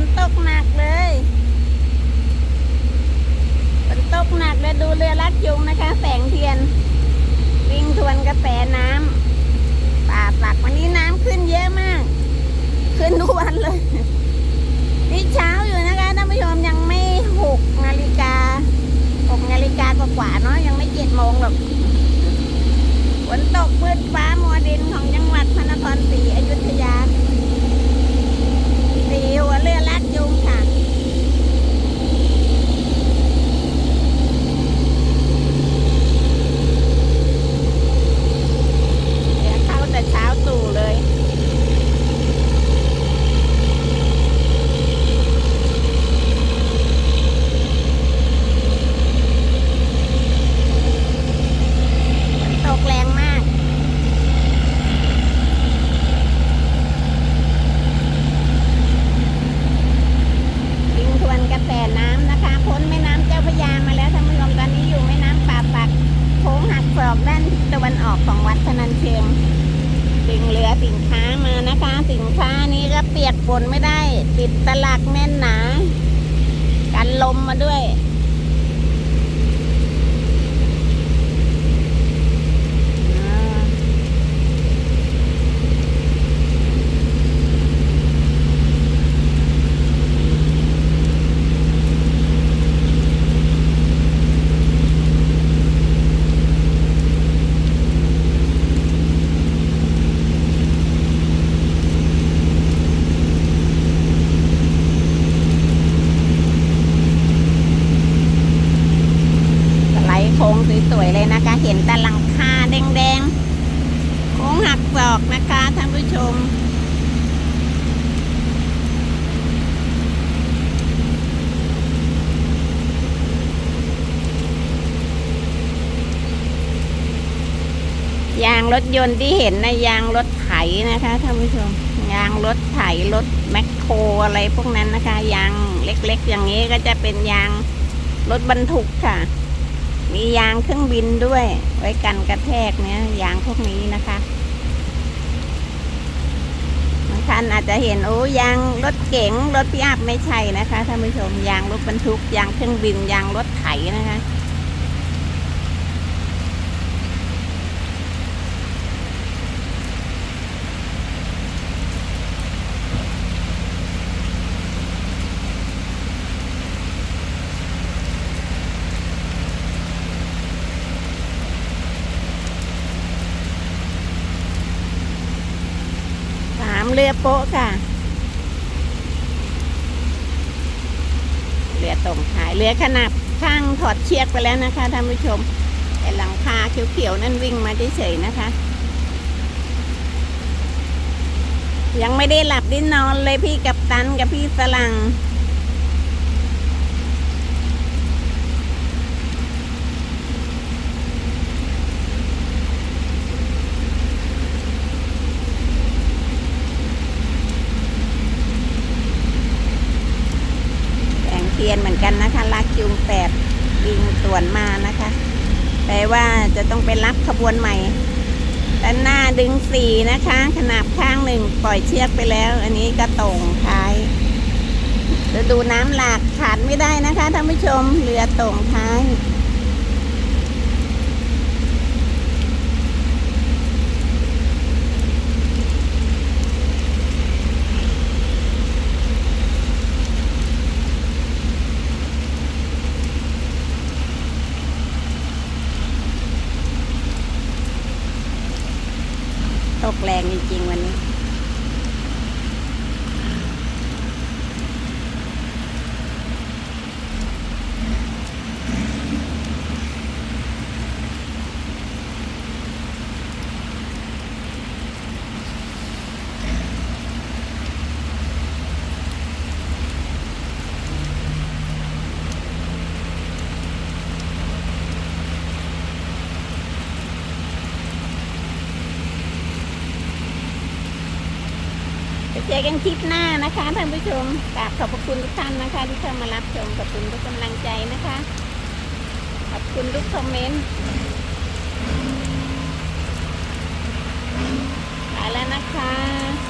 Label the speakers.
Speaker 1: นตกหนักเลยฝนตกหนักเลยดูเรือลักยุงนะคะ แสงเทียน วิ่งทวนกระแสน้ำป่าปักวันนี้น้ำขึ้นเยอะมาก ขึ้นทุกวันเลย นี่เช้าอยู่นะคะท่านผู้ชมยังไม่หกนาฬิกาหกนาฬิกากว่าๆเนาะยังไม่เจ็ดโมงหรอกฝนตกมืดฟ้ามัวดินของจังหวัดพระนครศรีอยุธยาสีหัวเรือลัดยุงค่ะ เดี๋ยวเข้าแต่เช้าตู่เลย ฝนตกแรงมาก วิ่งทวนกระแสน้ำนะคะ พ้นแม่น้ำเจ้าพระยามาแล้วท่านผู้ชมตอนนี้อยู่แม่น้ำป่าปัก โค้งหักศอกด้านทิศตะ วันออกของวัดพนัญเชิงดึงเรือสินค้ามานะคะ สินค้านี้ก็เปียกฝนไม่ได้ ติดตลักแน่นหนา กันลมมาด้วย อ่าสไลด์โค้งส วยเลยนะคะ เห็นต่หลังคาแดงๆโค้งหักศอกนะคะท่านผู้ชม ยางรถยนต์ที่เห็นในะยางรถไถนะคะท่านผู้ชม ยางรถไถรถแมคโครอะไรพวกนั้นนะคะ ยางเล็กๆ อย่างนี้ก็จะเป็นยางรถบรรทุกค่ะ มียางเครื่องบินด้วย ไว้กันกระแทกเนี้ยยางพวกนี้นะคะบางท่านอาจจะเห็นโอ้ยางรถเก๋งรถพิอัพไม่ใช่นะคะท่านผู้ชมยางรถบรรทุกยางเครื่องบินยางรถไถนะคะ เรือโป๊ะค่ะ เรือตรงท้ายเรือขนาดข้างถอดเชือกไปแล้วนะคะท่านผู้ชมแต่หลังคาเขียวๆนั่นวิ่งมาเฉยๆนะคะ ยังไม่ได้หลับได้นอนเลยพี่กับตันกับพี่สลัง แสงเทียนเหมือนกันนะคะลากจูงแปดวิ่งสวนมานะคะ แปลว่าจะต้องไปรับขบวนใหม่ด้านหน้าดึงสี่นะคะ ขนาบข้างหนึ่งปล่อยเชือกไปแล้ว อันนี้กระตงท้ายจะดูน้ำหลากขาดไม่ได้นะคะท่านผู้ชมเรือตงท้าย ตกแรงจริงๆวันนี้ เจอกันคลิปหน้านะคะท่านผู้ชมกราบขอบพระคุณทุกท่านนะคะ ที่เข้ามารับชมขอบคุณทุกกำลังใจนะคะ ขอบคุณทุกคอมเมนต์ไปแล้วนะคะ